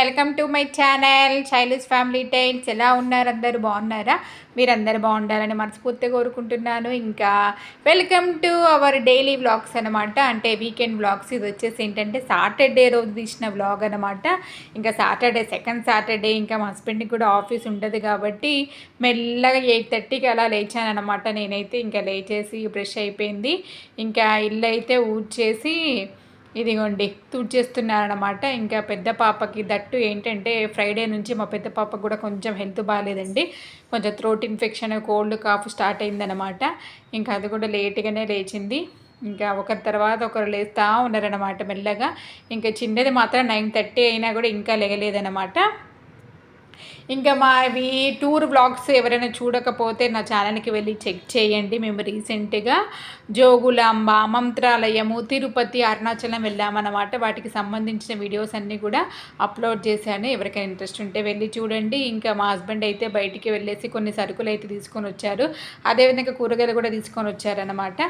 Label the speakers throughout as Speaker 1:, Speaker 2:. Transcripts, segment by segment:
Speaker 1: Welcome to my channel. Child's family tales ఎలా ఉన్నారు? అందరు బాగున్నారా? మీరందరు బాగుండాలని మనస్ఫూర్తిగా కోరుకుంటున్నాను. ఇంకా welcome to our daily vlogs అనమాట అంటే వీకెండ్ వ్లాగ్స్. ఇది వచ్చేసి ఏంటంటే సాటర్డే రోజు తీసిన వ్లాగ్ అనమాట ఇంకా సాటర్డే సెకండ్ సాటర్డే ఇంకా మా హస్బెండ్కి కూడా ఆఫీస్ ఉంటుంది కాబట్టి మెల్లగా ఎయిట్ థర్టీకి అలా లేచాను అనమాట నేనైతే ఇంకా లేచేసి బ్రష్ అయిపోయింది. ఇంకా ఇల్లు అయితే ఊడ్చేసి ఇదిగోండి తుడిచేస్తున్నారనమాట ఇంకా పెద్ద పాపకి దట్టు ఏంటంటే ఫ్రైడే నుంచి మా పెద్ద పాపకు కూడా కొంచెం హెల్త్ బాగాలేదండి. కొంచెం throat infection cold cough start అయిందనమాట ఇంకా అది కూడా లేట్గానే లేచింది. ఇంకా ఒకరి తర్వాత ఒకరు లేస్తూ ఉన్నారనమాట మెల్లగా. ఇంకా చిన్నది మాత్రం నైన్ థర్టీ అయినా కూడా ఇంకా లేగలేదనమాట ఇంకా మావి టూర్ బ్లాగ్స్ ఎవరైనా చూడకపోతే నా ఛానల్కి వెళ్ళి చెక్ చేయండి. మేము రీసెంట్గా జోగులాంబ మంత్రాలయము తిరుపతి అరుణాచలం వెళ్ళామన్నమాట. వాటికి సంబంధించిన వీడియోస్ అన్నీ కూడా అప్లోడ్ చేశాను. ఎవరికైనా ఇంట్రెస్ట్ ఉంటే వెళ్ళి చూడండి. ఇంకా మా హస్బెండ్ అయితే బయటికి వెళ్ళేసి కొన్ని సరుకులు అయితే తీసుకొని వచ్చారు. అదేవిధంగా కూరగాయలు కూడా తీసుకొని వచ్చారనమాట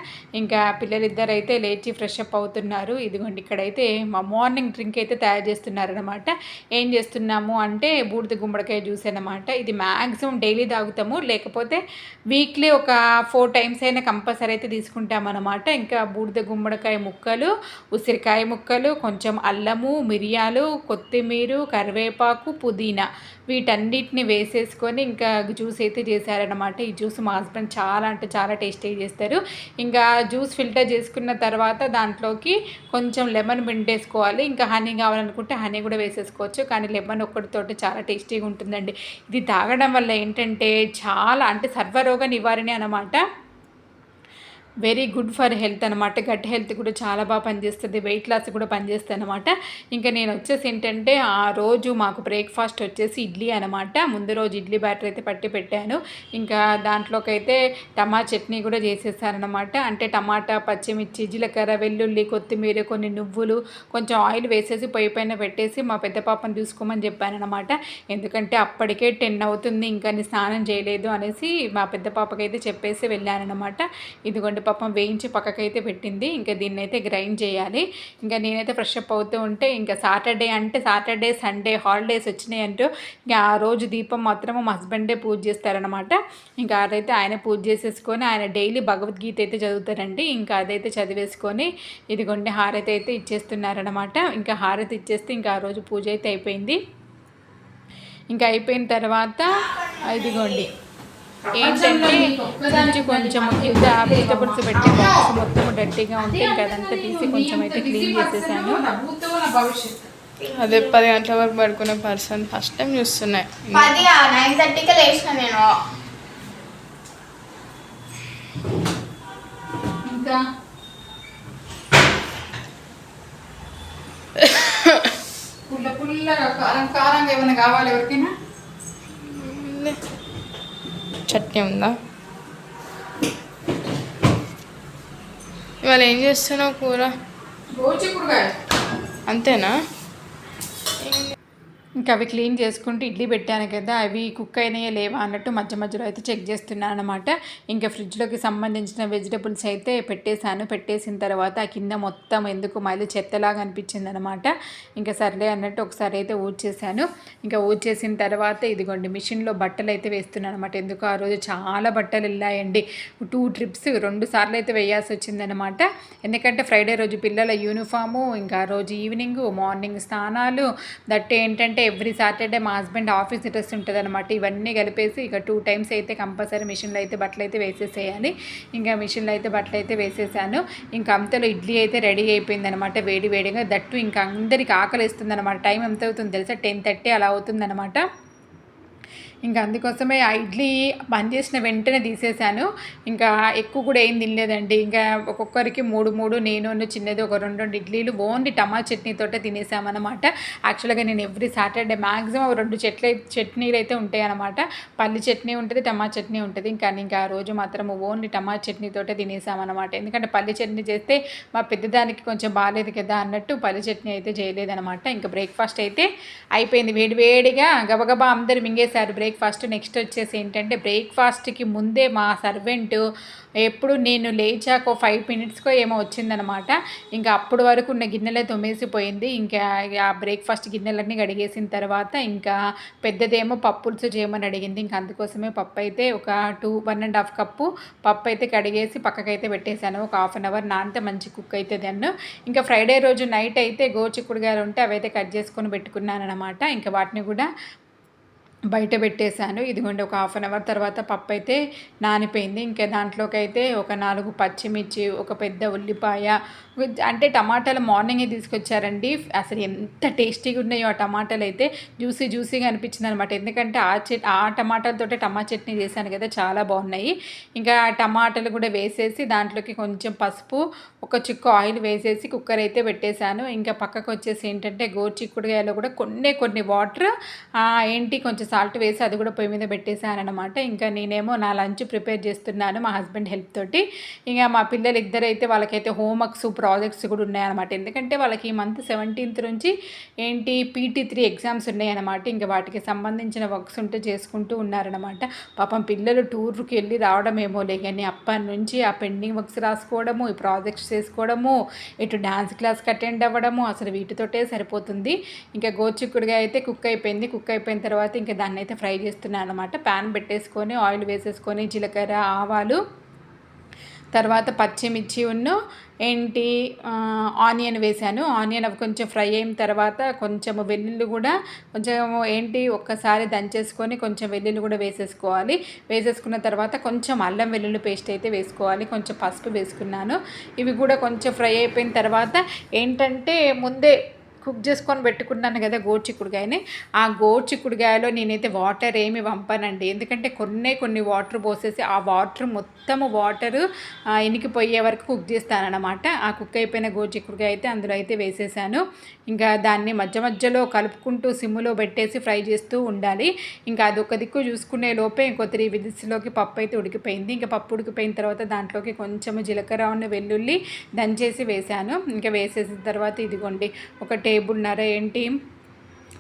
Speaker 1: ఇంకా పిల్లలిద్దరు అయితే లేచి ఫ్రెష్ అప్ అవుతున్నారు. ఇదిగోండి ఇక్కడైతే మా మార్నింగ్ డ్రింక్ అయితే తయారు చేస్తున్నారనమాట ఏం చేస్తున్నాము అంటే బూడిద గుమ్మడికాయ జ్యూస్ అనమాట ఇది మ్యాక్సిమం డైలీ తాగుతాము. లేకపోతే వీక్లీ ఒక ఫోర్ టైమ్స్ అయినా కంపల్సరీ అయితే తీసుకుంటామన్నమాట ఇంకా బూడిద గుమ్మడికాయ ముక్కలు ఉసిరికాయ ముక్కలు కొంచెం అల్లము మిరియాలు కొత్తిమీర కరివేపాకు పుదీనా వీటన్నిటిని వేసేసుకొని ఇంకా జ్యూస్ అయితే చేశారనమాట ఈ జ్యూస్ మా హస్బెండ్ చాలా అంటే చాలా టేస్టీ చేస్తారు. ఇంకా జ్యూస్ ఫిల్టర్ చేసుకున్న తర్వాత దాంట్లోకి కొంచెం లెమన్ పిండేసుకోవాలి. ఇంకా హనీ కావాలనుకుంటే హనీ కూడా వేసేసుకోవచ్చు. కానీ లెమన్ ఒక్కటితోటి చాలా టేస్టీగా ఉంటుంది. ఉంటుందండి ఇది తాగడం వల్ల ఏంటంటే చాలా అంటే సర్వరోగ నివారణ అనమాట వెరీ గుడ్ ఫర్ హెల్త్ అనమాట గట్ హెల్త్ కూడా చాలా బాగా పనిచేస్తుంది. వెయిట్ లాస్ కూడా పనిచేస్తుంది అనమాట ఇంకా నేను వచ్చేసి ఏంటంటే ఆ రోజు మాకు బ్రేక్ఫాస్ట్ వచ్చేసి ఇడ్లీ అనమాట ముందు రోజు ఇడ్లీ బ్యాటర్ అయితే పట్టి పెట్టాను. ఇంకా దాంట్లోకైతే అయితే టమా చట్నీ కూడా చేసేసారనమాట అంటే టమాటా పచ్చిమిర్చి జీలకర్ర వెల్లుల్లి కొత్తిమీర కొన్ని నువ్వులు కొంచెం ఆయిల్ వేసేసి పొయ్యి పైన పెట్టేసి మా పెద్ద పాపను చూసుకోమని చెప్పానమాట ఎందుకంటే అప్పటికే టెన్ అవుతుంది ఇంకా స్నానం చేయలేదు అనేసి మా పెద్ద పాపకైతే చెప్పేసి వెళ్ళానమాట ఇదిగోండి పాపం వేయించి పక్కకైతే పెట్టింది. ఇంకా దీన్ని అయితే గ్రైండ్ చేయాలి. ఇంకా నేనైతే ఫ్రెష్ అప్ అవుతూ ఉంటే ఇంకా సాటర్డే అంటే సాటర్డే సండే హాలిడేస్ వచ్చినాయి అంటూ ఇంకా ఆ రోజు దీపం మాత్రం మా హస్బెండే పూజ చేస్తారనమాట ఇంకా అదైతే ఆయన పూజ చేసేసుకొని ఆయన డైలీ భగవద్గీత అయితే చదువుతారండి. ఇంకా అదైతే చదివేసుకొని ఇదిగోండి హారతి అయితే ఇచ్చేస్తున్నారనమాట ఇంకా హారతి ఇచ్చేస్తే ఇంకా ఆ రోజు పూజ అయితే అయిపోయింది. ఇంకా అయిపోయిన తర్వాత ఇదిగోండి. ఏంటంటే కొంచెం కొంచెం కింద వెజిటబుల్స్ పెట్టే బాక్స్ మొత్తం డర్టీగా ఉంటే ఇంకా అదంతా తీసి కొంచెం అయితే క్లీన్ చేసేసాను.
Speaker 2: అదే పది గంటల వరకు పడుకునే పర్సన్ ఫస్ట్ టైం చూస్తున్నాయి
Speaker 3: పది నైన్ థర్టీకి లేచిన నేను.
Speaker 1: ఇంకా? పుల్ల పుల్లగా కారం కారంగా ఏమైనా కావాలి ఎవరికైనా?
Speaker 2: చట్నీ ఉందా? ఇవాళ ఏం చేస్తున్నావు కూర? అంతేనా?
Speaker 1: ఇంకా అవి క్లీన్ చేసుకుంటూ ఇడ్లీ పెట్టాను కదా అవి కుక్ అయినాయా లేవా అన్నట్టు మధ్య మధ్యలో అయితే చెక్ చేస్తున్నాను అనమాట ఇంకా ఫ్రిడ్జ్లోకి సంబంధించిన వెజిటబుల్స్ అయితే పెట్టేశాను. పెట్టేసిన తర్వాత ఆ కింద మొత్తం ఎందుకు మళ్ళీ చెత్తలాగా అనిపించింది అనమాట ఇంకా సర్లే అన్నట్టు ఒకసారి అయితే ఊడ్చేసాను ఇంకా ఊడ్చేసిన తర్వాత ఇదిగోండి మిషన్లో బట్టలు అయితే వేస్తున్నాను అనమాట ఎందుకు ఆ రోజు చాలా బట్టలు వెళ్ళాయండి టూ ట్రిప్స్ రెండు సార్లు అయితే వేయాల్సి వచ్చిందనమాట. ఎందుకంటే ఫ్రైడే రోజు పిల్లల యూనిఫాము ఇంకా ఆ రోజు ఈవినింగ్ మార్నింగ్ స్నానాలు. దట్ ఏంటంటే ఎవ్రీ సాటర్డే మా హస్బెండ్ ఆఫీస్ డ్రెస్ ఉంటుంది అనమాట ఇవన్నీ కలిపేసి ఇక టూ టైమ్స్ అయితే కంపల్సరీ మిషన్లో అయితే బట్టలు అయితే వేసేసేయాలి. ఇంకా మిషన్లో అయితే బట్టలు అయితే వేసేసాను. ఇంకా అంతలో ఇడ్లీ అయితే రెడీ అయిపోయింది అనమాట వేడి వేడిగా దట్టు ఇంకా అందరికి ఆకలి ఇస్తుంది అనమాట టైం ఎంత అవుతుంది తెలుసా? టెన్ థర్టీ అలా అవుతుందన్నమాట. ఇంకా అందుకోసమే ఆ ఇడ్లీ బంద్ చేసిన వెంటనే తీసేసాను ఇంకా ఎక్కువ కూడా ఏం తినలేదండి. ఇంకా ఒక్కొక్కరికి మూడు మూడు నేను చిన్నది ఒక రెండు రెండు ఇడ్లీలు ఓన్లీ టమా చట్నీతోటే తినేసామన్నమాట. యాక్చువల్గా నేను ఎవ్రీ సాటర్డే మ్యాక్సిమం రెండు చెట్ల చట్నీలు అయితే ఉంటాయి అనమాట పల్లి చట్నీ ఉంటుంది టమా చట్నీ ఉంటుంది. ఇంకా ఇంకా ఆ రోజు మాత్రం ఓన్లీ టమాటా చట్నీతోటే తినేసామన్నమాట. ఎందుకంటే పల్లి చట్నీ చేస్తే మా పెద్దదానికి కొంచెం బాగాలేదు కదా అన్నట్టు పల్లి చట్నీ అయితే చేయలేదన్నమాట. ఇంకా బ్రేక్ఫాస్ట్ అయితే అయిపోయింది. వేడివేడిగా గబగబా అందరు మింగేశారు. బ్రేక్ బ్రేక్ఫాస్ట్ నెక్స్ట్ వచ్చేసి ఏంటంటే బ్రేక్ఫాస్ట్కి ముందే మా సర్వెంట్ ఎప్పుడు నేను లేచాక ఫైవ్ మినిట్స్కో ఏమో వచ్చిందనమాట. ఇంకా అప్పుడు వరకు ఉన్న గిన్నెలే తొమ్మేసిపోయింది ఇంకా ఆ బ్రేక్ఫాస్ట్ గిన్నెలన్నీ కడిగేసిన తర్వాత ఇంకా పెద్దదేమో పప్పులుసు చేయమని అడిగింది. ఇంకా అందుకోసమే పప్పు అయితే ఒక two one and half cup పప్పు అయితే కడిగేసి పక్కకైతే పెట్టేశాను. ఒక హాఫ్ అన్ అవర్ నానితే మంచి కుక్ అవుతుంది అన్ను ఇంకా ఫ్రైడే రోజు నైట్ అయితే గోచిక్కుడుగాయలు ఉంటే అవైతే కట్ చేసుకొని పెట్టుకున్నాను అనమాట ఇంకా వాటిని కూడా బయట పెట్టేశాను. ఇదిగోండి ఒక హాఫ్ అన్ అవర్ తర్వాత పప్పు అయితే నానిపోయింది. ఇంకా దాంట్లోకి అయితే ఒక నాలుగు పచ్చిమిర్చి ఒక పెద్ద ఉల్లిపాయ అంటే టమాటాలు మార్నింగే తీసుకొచ్చారండి. అసలు ఎంత టేస్టీగా ఉన్నాయో ఆ టమాటాలు అయితే జ్యూసీ జ్యూసీగా అనిపించింది అనమాట ఎందుకంటే ఆ చెట్ ఆ టమాటాలతో టమా చట్నీ చేశాను కదా చాలా బాగున్నాయి. ఇంకా ఆ టమాటాలు కూడా వేసేసి దాంట్లోకి కొంచెం పసుపు ఒక చిక్కు ఆయిల్ వేసేసి కుక్కర్ అయితే పెట్టేశాను. ఇంకా పక్కకు వచ్చేసి ఏంటంటే గోచిక్కుడుగాయలో కూడా కొన్ని కొన్ని వాటర్ ఏంటి కొంచెం సాల్ట్ వేసి అది కూడా పొయ్యి మీద పెట్టేశాను అనమాట ఇంకా నేనేమో నా లంచ్ ప్రిపేర్ చేస్తున్నాను మా హస్బెండ్ హెల్ప్ తోటి. ఇంకా మా పిల్లలు ఇద్దరైతే వాళ్ళకైతే హోంవర్క్స్ ప్రాజెక్ట్స్ కూడా ఉన్నాయన్నమాట. ఎందుకంటే వాళ్ళకి ఈ మంత్ సెవెంటీన్త్ నుంచి ఏంటి పీటీ త్రీ ఎగ్జామ్స్ ఉన్నాయన్నమాట. ఇంకా వాటికి సంబంధించిన వర్క్స్ ఉంటే చేసుకుంటూ ఉన్నారనమాట పాపం పిల్లలు టూర్కి వెళ్ళి రావడమేమోలే కానీ అప్పటి నుంచి ఆ పెండింగ్ వర్క్స్ రాసుకోవడము ఈ ప్రాజెక్ట్స్ చేసుకోవడము ఇటు డాన్స్ క్లాస్కి అటెండ్ అవ్వడము అసలు వీటితోటే సరిపోతుంది. ఇంకా గోచిక్కుడుగా అయితే కుక్ అయిపోయింది. కుక్ అయిపోయిన తర్వాత ఇంకా దాన్ని అయితే ఫ్రై చేస్తున్నాను అనమాట ప్యాన్ పెట్టేసుకొని ఆయిల్ వేసేసుకొని జీలకర్ర ఆవాలు తర్వాత పచ్చిమిర్చి ఉన్ను ఏంటి ఆనియన్ వేశాను. ఆనియన్ అవి కొంచెం ఫ్రై అయిన తర్వాత కొంచెం వెల్లుల్లి కూడా కొంచెం ఏంటి ఒక్కసారి దంచేసుకొని కొంచెం వెల్లుల్లి కూడా వేసేసుకోవాలి. వేసేసుకున్న తర్వాత కొంచెం అల్లం వెల్లుల్లి పేస్ట్ అయితే వేసుకోవాలి. కొంచెం పసుపు వేసుకున్నాను. ఇవి కూడా కొంచెం ఫ్రై అయిపోయిన తర్వాత ఏంటంటే ముందే కుక్ చేసుకొని పెట్టుకున్నాను కదా గోచిక్కుడుగాయని ఆ గోచిక్కుడుగాయలో నేనైతే వాటర్ ఏమి పంపానండి ఎందుకంటే కొన్ని కొన్ని వాటర్ పోసేసి ఆ వాటర్ మొత్తము వాటర్ ఇనికిపోయే వరకు కుక్ చేస్తానన్నమాట. ఆ కుక్ అయిపోయిన గోచిక్కుడుగాయ అయితే అందులో అయితే వేసేసాను. ఇంకా దాన్ని మధ్య మధ్యలో కలుపుకుంటూ సిమ్లో పెట్టేసి ఫ్రై చేస్తూ ఉండాలి. ఇంకా అది ఒక దిక్కు చూసుకునే లోపే ఇంకో త్రీ విజిల్స్లోకి పప్పు అయితే ఉడికిపోయింది. ఇంకా పప్పు ఉడికిపోయిన తర్వాత దాంట్లోకి కొంచెం జీలకర్ర ఉన్న వెల్లుల్లి దంచేసి వేసాను ఇంకా వేసేసిన తర్వాత ఇదిగోండి ఒక టేబుల్నర ఏంటి?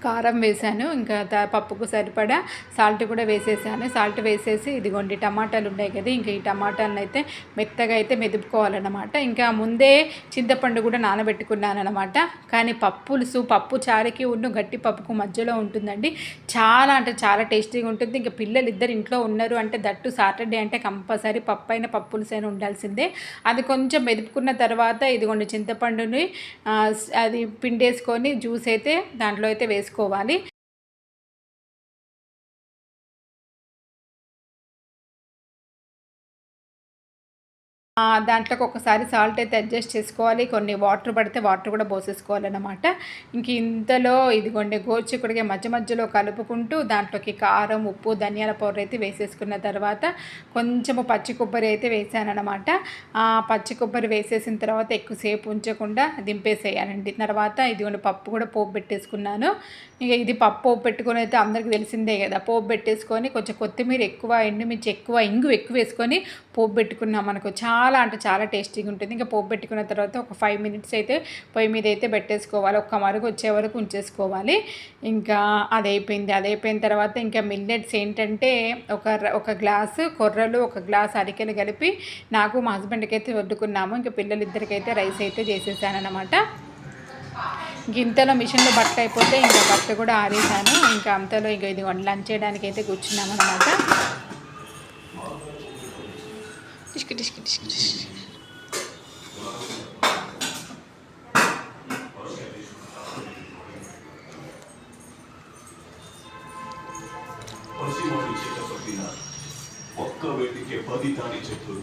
Speaker 1: కారం వేసాను ఇంకా పప్పుకు సరిపడా సాల్ట్ కూడా వేసేసాను. సాల్ట్ వేసేసి ఇదిగోండి టమాటాలు ఉన్నాయి కదా ఇంకా ఈ టమాటాలను అయితే మెత్తగా అయితే మెదుపుకోవాలన్నమాట. ఇంకా ముందే చింతపండు కూడా నానబెట్టుకున్నాను అనమాట కానీ పప్పులుసు పప్పు చారుకి ఉన్న గట్టి పప్పుకు మధ్యలో ఉంటుందండి. చాలా అంటే చాలా టేస్టీగా ఉంటుంది. ఇంకా పిల్లలు ఇద్దరు ఇంట్లో ఉన్నారు అంటే దట్టు సాటర్డే అంటే కంపల్సరీ పప్పు అయిన పప్పులుసు అయినా ఉండాల్సిందే. అది కొంచెం మెదుపుకున్న తర్వాత ఇదిగోండి చింతపండుని అది పిండేసుకొని జ్యూస్ అయితే దాంట్లో అయితే వేసుకుంటాను ఆ, దాంట్లోకి ఒకసారి సాల్ట్ అయితే అడ్జస్ట్ చేసుకోవాలి. కొన్ని వాటర్ పడితే వాటర్ కూడా పోసేసుకోవాలన్నమాట. ఇంక ఇంతలో ఇదిగోండి గోచిక్కుడిగా మధ్య మధ్యలో కలుపుకుంటూ దాంట్లోకి కారం ఉప్పు ధనియాల పౌడర్ అయితే వేసేసుకున్న తర్వాత కొంచెము పచ్చి కొబ్బరి అయితే వేసానమాట ఆ పచ్చి కొబ్బరి వేసేసిన తర్వాత ఎక్కువసేపు ఉంచకుండా దింపేసేయాలండి. తర్వాత ఇదిగోండి పప్పు కూడా పోపు పెట్టేసుకున్నాను. ఇక ఇది పప్పు పోపు పెట్టుకొని అయితే అందరికీ తెలిసిందే కదా. పోపు పెట్టేసుకొని కొంచెం కొత్తిమీర ఎక్కువ ఎండుమిర్చి ఎక్కువ ఇంగు ఎక్కువ వేసుకొని పోపు పెట్టుకున్నాం మనకు చాలా అంటే చాలా టేస్టీగా ఉంటుంది. ఇంకా పోపు పెట్టుకున్న తర్వాత ఒక ఫైవ్ మినిట్స్ అయితే పొయ్యి మీద అయితే పెట్టేసుకోవాలి. ఒక్క మరుగు వచ్చే వరకు ఉంచేసుకోవాలి. ఇంకా అది అయిపోయింది. అది అయిపోయిన తర్వాత ఇంకా మిల్లెట్స్ ఏంటంటే ఒక ఒక గ్లాసు కొర్రలు ఒక గ్లాస్ అరికెలు కలిపి నాకు మా హస్బెండ్కి అయితే వండుకున్నాము. ఇంకా పిల్లలిద్దరికైతే రైస్ అయితే చేసేసానమాట గింతలో ఇంతలో మిషన్లో బట్ట అయిపోతే ఇంకా బట్ట కూడా ఆరేసాను. ఇంకా అంతలో ఇంకా ఇది లంచ్ చేయడానికి అయితే కూర్చున్నాం అనమాట
Speaker 2: టిష్కి టిష్కి టిష్కి టిష్కి
Speaker 4: పసివాడి ఒక్క వ్యక్తికి పది చెట్లు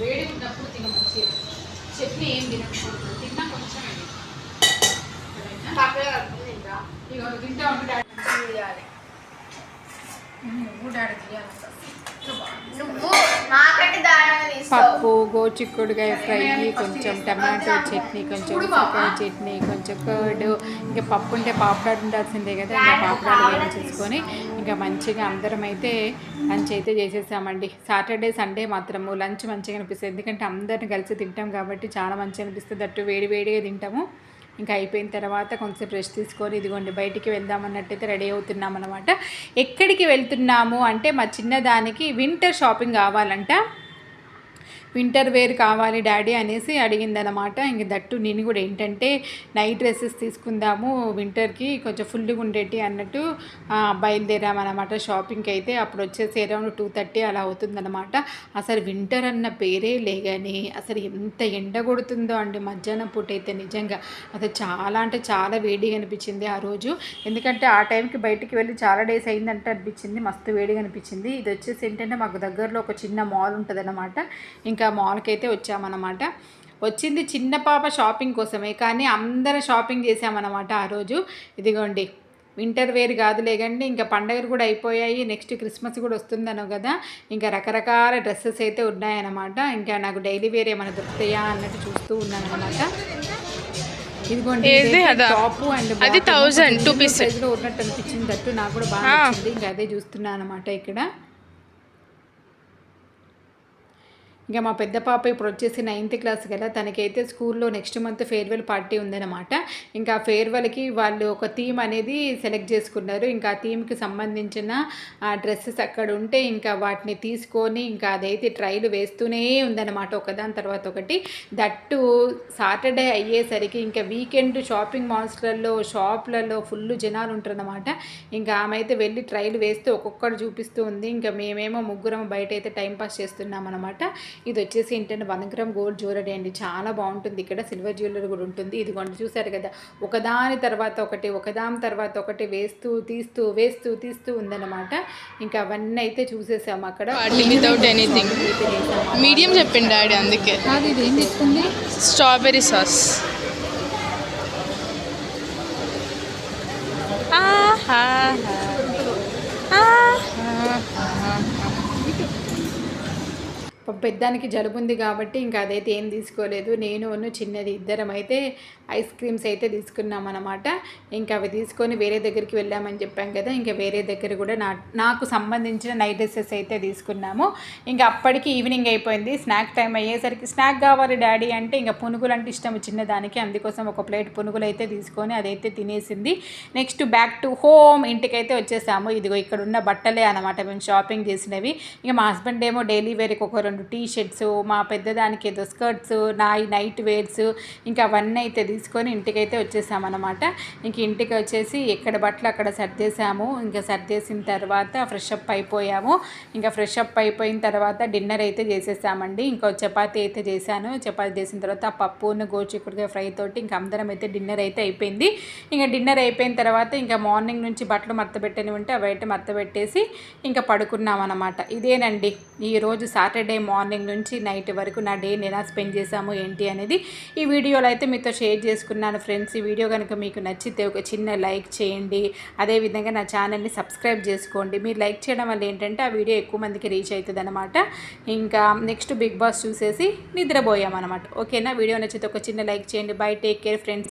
Speaker 1: వేడి ఉన్నప్పుడు చట్నీ ఏం తినకపోతే తిన్నా కొంచెం పప్పు గోచిక్కుడుకాయ ఫ్రై కొంచెం టమాటో చట్నీ కొంచెం ఉసిరికాయ చట్నీ కొంచెం కర్డ్. ఇంకా పప్పు ఉంటే పాపడాలు ఉండాల్సిందే కదా ఇంకా పాపడాలు వేయించేసుకొని ఇంకా మంచిగా అందరం అయితే లంచ్ అయితే చేసేసామండి. సాటర్డే సండే మాత్రము లంచ్ మంచిగా అనిపిస్తుంది. ఎందుకంటే అందరిని కలిసి తింటాం కాబట్టి చాలా మంచిగా అనిపిస్తుంది. అట్టు వేడి వేడిగా తింటాము. ఇంకా అయిపోయిన తర్వాత కొంచెంసేపు రెస్ట్ తీసుకొని ఇదిగోండి బయటికి వెళ్దామన్నట్టయితే రెడీ అవుతున్నాం అనమాట ఎక్కడికి వెళ్తున్నాము అంటే మా చిన్నదానికి వింటర్ షాపింగ్ కావాలంట. వింటర్ వేర్ కావాలి డాడీ అనేసి అడిగిందనమాట ఇంక దట్టు నేను కూడా ఏంటంటే నైట్ డ్రెస్సెస్ తీసుకుందాము వింటర్కి కొంచెం ఫుల్గా ఉండేటి అన్నట్టు బయలుదేరామన్నమాట. షాపింగ్కి అయితే అప్పుడు వచ్చేసి అరౌండ్ టూ థర్టీ అలా అవుతుందన్నమాట. అసలు వింటర్ అన్న పేరే లేగాని అసలు ఎంత ఎండ కొడుతుందో అండి మధ్యాహ్నం పూట అయితే నిజంగా. అసలు చాలా అంటే చాలా వేడిగా అనిపించింది ఆ రోజు. ఎందుకంటే ఆ టైంకి బయటికి వెళ్ళి చాలా డేస్ అయిందంటే అనిపించింది. మస్తు వేడిగా అనిపించింది. ఇది వచ్చేసి ఏంటంటే మాకు దగ్గరలో ఒక చిన్న మాల్ ఉంటుంది అనమాట ఇంకా మాల్కి అయితే వచ్చామన్నమాట. వచ్చింది చిన్న పాప షాపింగ్ కోసమే కానీ అందరం షాపింగ్ చేసామన్నమాట ఆ రోజు. ఇదిగోండి వింటర్ వేర్ కాదులే కానీ ఇంకా పండగలు కూడా అయిపోయాయి నెక్స్ట్ క్రిస్మస్ కూడా వస్తుందనో కదా ఇంకా రకరకాల డ్రెస్సెస్ అయితే ఉన్నాయన్నమాట. ఇంకా నాకు డైలీ వేర్ ఏమైనా దొరుకుతాయా అన్నట్టు చూస్తూ ఉన్నాను అనమాట ఇదిగోండి? టాప్ అండ్
Speaker 2: అది
Speaker 1: బాటమ్.
Speaker 2: 1000,
Speaker 1: కొంచెం
Speaker 2: two
Speaker 1: medium
Speaker 2: piece.
Speaker 1: size లో ఉన్నట్టు అనిపించింది దట్టు నాకు కూడా బాగా ఇంకా అదే చూస్తున్నాను అనమాట ఇక్కడ. ఇంకా మా పెద్ద పాప ఇప్పుడు వచ్చేసి నైన్త్ క్లాస్ కదా తనకైతే స్కూల్లో నెక్స్ట్ మంత్ ఫేర్వెల్ పార్టీ ఉందన్నమాట. ఇంకా ఫేర్వెల్కి వాళ్ళు ఒక థీమ్ అనేది సెలెక్ట్ చేసుకున్నారు. ఇంకా ఆ థీమ్కి సంబంధించిన డ్రెస్సెస్ అక్కడ ఉంటే ఇంకా వాటిని తీసుకొని ఇంకా అదైతే ట్రైలు వేస్తూనే ఉందన్నమాట ఒకదాని తర్వాత ఒకటి. దట్టు సాటర్డే అయ్యేసరికి ఇంకా వీకెండ్ షాపింగ్ మాల్స్లలో షాప్లలో ఫుల్ జనాలు ఉంటారన్నమాట. ఇంకా ఆమె అయితే వెళ్ళి ట్రైలు వేస్తూ ఒక్కొక్కటి చూపిస్తూ ఉంది. ఇంకా మేమేమో ముగ్గురం బయట అయితే టైంపాస్ చేస్తున్నాం అనమాట ఇది వచ్చేసి ఏంటంటే వన్ గ్రామ్ గోల్డ్ జ్యువెలరీ అండి. చాలా బాగుంటుంది. ఇక్కడ సిల్వర్ జ్యువెలరీ కూడా ఉంటుంది. ఇదిగోండి చూసారు కదా. ఒకదాని తర్వాత ఒకటి ఒకదాని తర్వాత ఒకటి వేస్తూ తీస్తూ వేస్తూ తీస్తూ ఉందన్నమాట. ఇంకా అవన్నీ అయితే చూసేసాము అక్కడ.
Speaker 2: without anything. మీడియం చెప్పింది డాడీ అందుకే.
Speaker 1: కాదు ఇది ఏం తీసుకుంది
Speaker 2: స్ట్రాబెర్రీ సాస్.
Speaker 1: పెద్దానికి జలుబు ఉంది కాబట్టి ఇంకా అదైతే ఏం తీసుకోలేదు. నేను చిన్నది ఇద్దరం అయితే ఐస్ క్రీమ్స్ అయితే తీసుకున్నాం అనమాట ఇంకా అవి తీసుకొని వేరే దగ్గరికి వెళ్ళామని చెప్పాం కదా ఇంకా వేరే దగ్గర కూడా నా నాకు సంబంధించిన నైట్ డ్రెస్సెస్ అయితే తీసుకున్నాము. ఇంకా అప్పటికి ఈవినింగ్ అయిపోయింది. స్నాక్ టైం అయ్యేసరికి స్నాక్ కావాలి డాడీ అంటే ఇంకా పునుగులు అంటే ఇష్టం చిన్నదానికి అందుకోసం ఒక ప్లేట్ పునుగులు అయితే తీసుకొని అదైతే తినేసింది. నెక్స్ట్ బ్యాక్ టు హోమ్ ఇంటికైతే వచ్చేసాము. ఇదిగో ఇక్కడ ఉన్న బట్టలే అనమాట మేము షాపింగ్ చేసినవి. ఇంకా మా హస్బెండ్ ఏమో డైలీ వేర్కి ఒక రెండు టీ షర్ట్స్ మా పెద్దదానికి ఏదో స్కర్ట్స్ నా నైట్ వేర్స్ ఇంకా అవన్నీ అయితే తీసుకొని ఇంటికైతే వచ్చేసామన్నమాట. ఇంక ఇంటికి వచ్చేసి ఎక్కడ బట్టలు అక్కడ సర్దేశాము. ఇంకా సర్దేసిన తర్వాత ఫ్రెష్ అప్ అయిపోయాము. ఇంకా ఫ్రెష్ అప్ అయిపోయిన తర్వాత డిన్నర్ అయితే చేసేసామండి. ఇంకో చపాతి అయితే చేశాను. చపాతి చేసిన తర్వాత ఆ పప్పును గోచిక్కుడుగా ఫ్రై తోటి ఇంకా అందరం అయితే డిన్నర్ అయితే అయిపోయింది. ఇంకా డిన్నర్ అయిపోయిన తర్వాత ఇంకా మార్నింగ్ నుంచి బట్టలు మడత ఉంటే అవి అయితే మడత ఇంకా పడుకున్నాం అనమాట ఇదేనండి ఈరోజు సాటర్డే మార్నింగ్ నుంచి నైట్ వరకు నా డేని ఎలా స్పెండ్ చేశాము ఏంటి అనేది ఈ వీడియోలో అయితే మీతో షేర్ చేసుకున్నాను ఫ్రెండ్స్. ఈ వీడియో కనుక మీకు నచ్చితే ఒక చిన్న లైక్ చేయండి. అదేవిధంగా నా ఛానల్ని సబ్స్క్రైబ్ చేసుకోండి. మీరు లైక్ చేయడం వల్ల ఏంటంటే ఆ వీడియో ఎక్కువ మందికి రీచ్ అవుతుంది అనమాట ఇంకా నెక్స్ట్ బిగ్ బాస్ చూసేసి నిద్రపోయామన్నమాట. ఓకేనా? వీడియో నచ్చితే ఒక చిన్న లైక్ చేయండి. Bye take care friends.